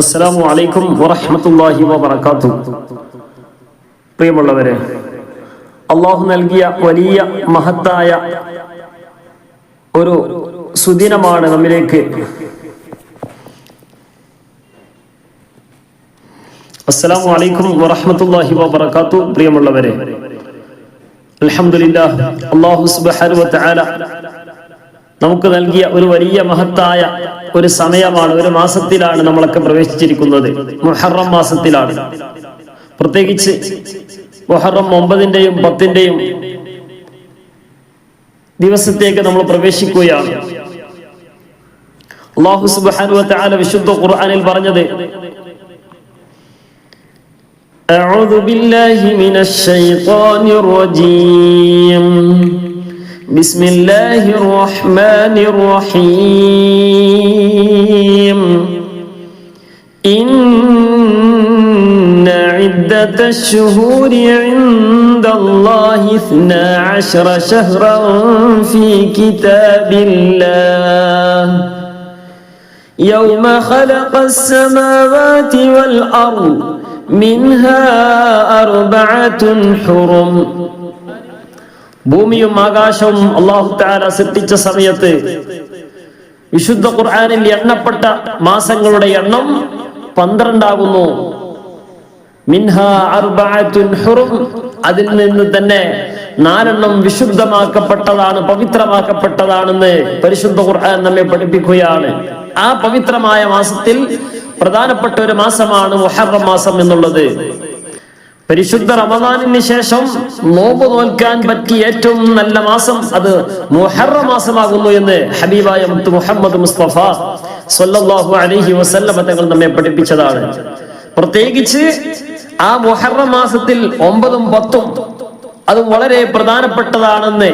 അസ്സലാമു അലൈക്കും വറഹ്മത്തുള്ളാഹി വബറകാതുഹു. പ്രിയമുള്ളവരെ അള്ളാഹു നൽകിയ വലിയ മഹത്തായ ഒരു സുദിനമാണ് നമ്മിലേക്ക്. അസ്സലാമു അലൈക്കും വറഹ്മത്തുള്ളാഹി വബറകാതുഹു. പ്രിയമുള്ളവരെ അൽഹംദുലില്ലാഹ് അല്ലാഹു സുബ്ഹാനഹു വതആല നമുക്ക് നൽകിയ ഒരു വലിയ മഹത്തായ ഒരു സമയമാണ് ഒരു മാസത്തിലാണ് നമ്മളൊക്കെ പ്രവേശിച്ചിരിക്കുന്നത് മുഹറം മാസത്തിലാണ് പ്രത്യേകിച്ച് മുഹറം ഒമ്പതിന്റെയും പത്തിന്റെയും ദിവസത്തേക്ക് നമ്മൾ പ്രവേശിക്കുകയാണ് അള്ളാഹു സുബ്ഹാനഹു വതആല വിശുദ്ധ ഖുർആനിൽ പറഞ്ഞത് أعوذ بالله من الشيطان الرجيم بسم الله الرحمن الرحيم إن عدة الشهور عند الله اثنا عشر شهرا في كتاب الله يوم خلق السماوات والأرض منها أربعة حرم ഭൂമിയും ആകാശവും അള്ളാഹു താര സൃഷ്ടിച്ച സമയത്ത് വിശുദ്ധ ഖുർആാനിൽ എണ്ണപ്പെട്ട മാസങ്ങളുടെ എണ്ണം പന്ത്രണ്ടാകുന്നു. അതിൽ നിന്ന് തന്നെ നാലെണ്ണം വിശുദ്ധമാക്കപ്പെട്ടതാണ് പവിത്രമാക്കപ്പെട്ടതാണെന്ന് പരിശുദ്ധ ഖുർആൻ നമ്മെ പഠിപ്പിക്കുകയാണ്. ആ പവിത്രമായ മാസത്തിൽ പ്രധാനപ്പെട്ട ഒരു മാസമാണ് മുഹറം മാസം എന്നുള്ളത്. പരിശുദ്ധ റമദാനിന് ശേഷം നോമ്പ് നോൽക്കാൻ പറ്റിയ ഏറ്റവും നല്ല മാസം അത് മുഹറ മാസമാകുന്നു എന്ന് ഹബീബായ മുഹമ്മദ് മുസ്തഫ സല്ലല്ലാഹു അലൈഹി വസല്ലമ തങ്ങൾ നമ്മെ പഠിപ്പിച്ചതാണ്. പ്രത്യേകിച്ച് ആ മുഹറ മാസത്തിൽ ഒമ്പതും പത്തും അത് വളരെ പ്രധാനപ്പെട്ടതാണെന്ന്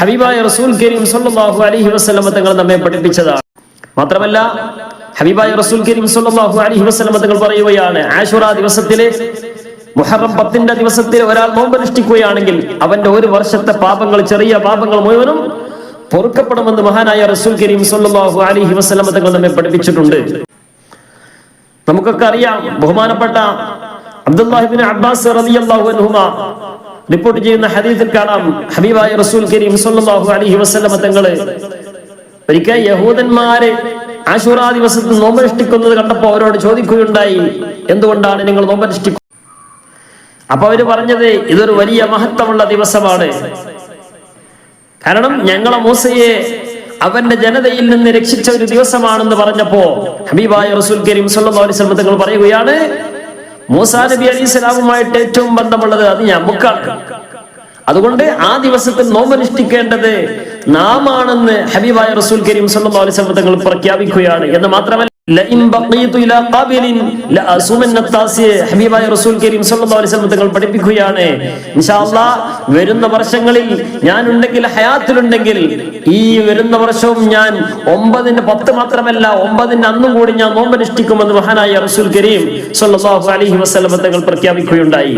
ഹബീബായ റസൂൽ കരീം സൊല്ലാഹു അലൈഹി വസല്ലമ തങ്ങൾ നമ്മെ പഠിപ്പിച്ചതാണ്. മാത്രമല്ല ഹബീബായ റസൂൽ കരീം സൊല്ലാഹു അലഹി വസല്ലമ തങ്ങൾ പറയുകയാണ് ആശുറ ദിവസത്തിലെ മുഹറം പത്തിന്റെ ദിവസത്തിൽ ഒരാൾ നോമ്പനുഷ്ഠിക്കുകയാണെങ്കിൽ അവന്റെ ഒരു വർഷത്തെ പാപങ്ങൾ ചെറിയ പാപങ്ങൾ മുഴുവനും പൊറുക്കപ്പെടുമെന്ന് മഹാനായ റസൂൽ കരീം സല്ലല്ലാഹു അലൈഹി വസല്ലമ തങ്ങൾ നമ്മെ പഠിപ്പിച്ചിട്ടുണ്ട്. നമുക്കൊക്കെ അറിയാം ബഹുമാനപ്പെട്ട അബ്ദുല്ലാഹിബിൻ അബ്ബാസ് റളിയല്ലാഹു അൻഹുമ റിപ്പോർട്ട് ചെയ്യുന്ന ഹദീസിൽ കാണാം ഹബീബായ റസൂൽ കരീം സല്ലല്ലാഹു അലൈഹി വസല്ലമ തങ്ങൾ ഒരിക്കൽ യഹൂദന്മാരെ ആശുറ ദിവസത്തിൽ നോമ്പനുഷ്ഠിക്കുന്നത് കണ്ടപ്പോൾ അവരോട് ചോദിക്കുകയുണ്ടായി എന്തുകൊണ്ടാണ് നിങ്ങൾ നോമ്പനുഷ്ഠിക്കുന്നത്? അപ്പൊ അവർ പറഞ്ഞത് ഇതൊരു വലിയ മഹത്വമുള്ള ദിവസമാണ്. കാരണം ഞങ്ങളെ മൂസയെ അവന്റെ ജനതയിൽ നിന്ന് രക്ഷിച്ച ഒരു ദിവസമാണെന്ന് പറഞ്ഞപ്പോ ഹബീബായ റസൂൽ കരീം സുല്ലി തങ്ങൾ പറയുകയാണ് മൂസാ നബി അലി സ്വലാമുമായിട്ട് ഏറ്റവും ബന്ധമുള്ളത് അത് ഞമ്മക്കാണ് അതുകൊണ്ട് ആ ദിവസത്തിൽ നോമ്പനുഷ്ഠിക്കേണ്ടത് നാം ആണെന്ന് ഹബീബായ റസൂൽ കരീം സുല്ലി അലൈഹി തങ്ങൾ പ്രഖ്യാപിക്കുകയാണ്. എന്ന് മാത്രമല്ല ഹബീബായ റസൂൽ കരീം സല്ലല്ലാഹു അലൈഹി വസല്ലം തങ്ങൾ പഠിപ്പിക്കുകയാണ്. ഇൻഷാ വരുന്ന വർഷങ്ങളിൽ ഞാൻ ഉണ്ടെങ്കിൽ ഹയാത്തിലുണ്ടെങ്കിൽ ഈ വരുന്ന വർഷവും ഞാൻ ഒമ്പതിന് പത്ത് മാത്രമല്ല ഒമ്പതിന് അന്നും കൂടി ഞാൻ നോമ്പനുഷ്ഠിക്കുമെന്ന് മഹാനായ റസൂൽ കരീം സല്ലല്ലാഹു അലൈഹി വസല്ലം തങ്ങൾ പ്രഖ്യാപിക്കുകയുണ്ടായി.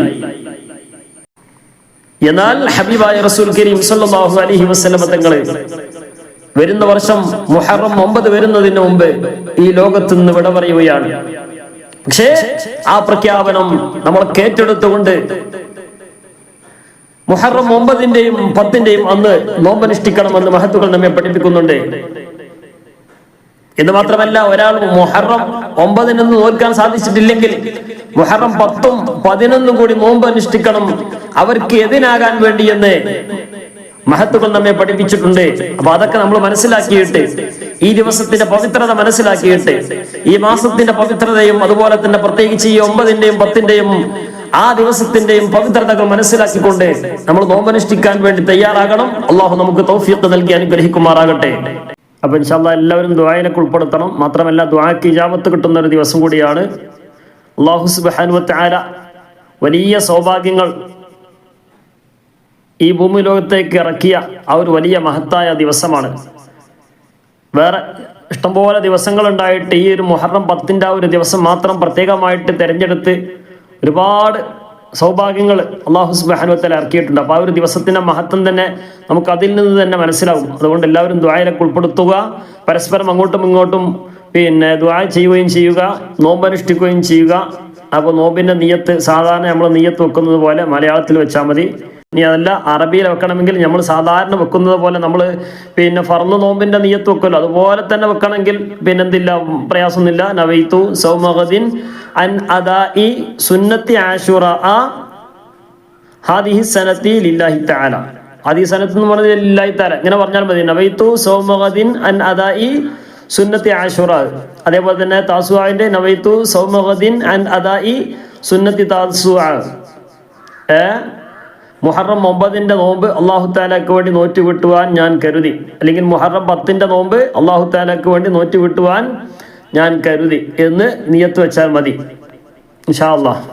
എന്നാൽ ഹബീബായ റസൂൽ കരീം സല്ലല്ലാഹു അലൈഹി വസല്ലം തങ്ങൾ വരുന്ന വർഷം മുഹറം ഒമ്പത് വരുന്നതിന് മുമ്പ് ഈ ലോകത്ത് നിന്ന് വിട പറയുകയാണ്. പക്ഷേ ആ പ്രഖ്യാപനം നമ്മൾ ഏറ്റെടുത്തുകൊണ്ട് മുഹറം ഒമ്പതിന്റെയും പത്തിന്റെയും അന്ന് നോമ്പനുഷ്ഠിക്കണമെന്ന് മഹത്തുകൾ നമ്മെ പഠിപ്പിക്കുന്നുണ്ട്. എന്ന് മാത്രമല്ല ഒരാൾ മുഹറം ഒമ്പതിനൊന്ന് നോൽക്കാൻ സാധിച്ചിട്ടില്ലെങ്കിൽ മുഹറം പത്തും പതിനൊന്നും കൂടി നോമ്പ് അനുഷ്ഠിക്കണം അവർക്ക് എതിനാകാൻ വേണ്ടിയെന്ന് മഹത്തുക്കൾ നമ്മെ പഠിപ്പിച്ചിട്ടുണ്ട്. അപ്പൊ അതൊക്കെ നമ്മൾ മനസ്സിലാക്കിയിട്ട് ഈ ദിവസത്തിന്റെ പവിത്രത മനസ്സിലാക്കിയിട്ട് ഈ മാസത്തിന്റെ പവിത്രതയും അതുപോലെ തന്നെ പ്രത്യേകിച്ച് ഈ ഒമ്പതിന്റെയും പത്തിന്റെയും ആ ദിവസത്തിന്റെയും പവിത്രതകൾ മനസ്സിലാക്കിക്കൊണ്ട് നമ്മൾ നോമ്പനുഷ്ഠിക്കാൻ വേണ്ടി തയ്യാറാകണം. അള്ളാഹു നമുക്ക് തൗഫീഖ് നൽകി അനുഗ്രഹിക്കുമാറാകട്ടെ. അപ്പൊ ഇൻഷാല്ല എല്ലാവരും ദ്വായനക്ക് ഉൾപ്പെടുത്തണം. മാത്രമല്ല ദ്വാക്ക് ഇജാമത്ത് കിട്ടുന്ന ഒരു ദിവസം കൂടിയാണ്. അള്ളാഹു സുബാനുവത്ത് ആര വലിയ സൗഭാഗ്യങ്ങൾ ഈ ഭൂമി ലോകത്തേക്ക് ഇറക്കിയ ആ ഒരു വലിയ മഹത്തായ ദിവസമാണ്. വേറെ ഇഷ്ടംപോലെ ദിവസങ്ങൾ ഉണ്ടായിട്ട് ഈ ഒരു മുഹറം പത്തിന്റെ ആ ഒരു ദിവസം മാത്രം പ്രത്യേകമായിട്ട് തിരഞ്ഞെടുത്ത് ഒരുപാട് സൗഭാഗ്യങ്ങൾ അള്ളാഹു സുബാനുവത്തിൽ ഇറക്കിയിട്ടുണ്ട്. അപ്പോൾ ആ ഒരു ദിവസത്തിന്റെ മഹത്വം തന്നെ നമുക്ക് അതിൽ നിന്ന് തന്നെ മനസ്സിലാവും. അതുകൊണ്ട് എല്ലാവരും ദ്വായലൊക്കെ ഉൾപ്പെടുത്തുക. പരസ്പരം അങ്ങോട്ടും ഇങ്ങോട്ടും പിന്നെ ദ്വാ ചെയ്യുകയും ചെയ്യുക നോമ്പനുഷ്ഠിക്കുകയും ചെയ്യുക. അപ്പോൾ നോമ്പിന്റെ നീയത്ത് സാധാരണ നമ്മൾ നീയത്ത് വെക്കുന്നത് പോലെ മലയാളത്തിൽ വെച്ചാൽ മതി. ഇനി അതല്ല അറബിയിൽ വെക്കണമെങ്കിൽ നമ്മൾ സാധാരണ വെക്കുന്നത് പോലെ നമ്മൾ പിന്നെ ഫർന്ന് നോമ്പിന്റെ നീയത്ത് വെക്കുമല്ലോ. അതുപോലെ തന്നെ വെക്കണമെങ്കിൽ പിന്നെന്തില്ല പ്രയാസമൊന്നുമില്ല. നവൈത്തു സൗമഹദിൻ അൻ അദാ ഇ സുന്നത്തി ആഷുറ ആ ഹാദിഹി സനത്തി ലില്ലാഹി താല ഹാദിഹി സനത്ത് എന്ന് പറഞ്ഞത് ലില്ലാഹി താല ഇങ്ങനെ പറഞ്ഞാൽ മതി. നവൈത്തു സൗമഹദിൻ അൻ അദാ ഇ സുന്നത്തി ആഷുറ. അതേപോലെ തന്നെ താസുആന്റെ നവൈത്തു സൗമഹദിൻ അൻ അദാ ഇ സുന്നത്തി താസുആ ഏ? മുഹറം ഒമ്പതിന്റെ നോമ്പ് അള്ളാഹു താലാക്ക് വേണ്ടി നോറ്റ് വിട്ടുവാൻ ഞാൻ കരുതി. അല്ലെങ്കിൽ മുഹറം പത്തിന്റെ നോമ്പ് അള്ളാഹു താലാക്ക് വേണ്ടി നോറ്റ് വിട്ടുവാൻ ഞാൻ കരുതി എന്ന് നിയത്ത് വെച്ചാൽ മതി. ഇൻഷാ അള്ളാഹ്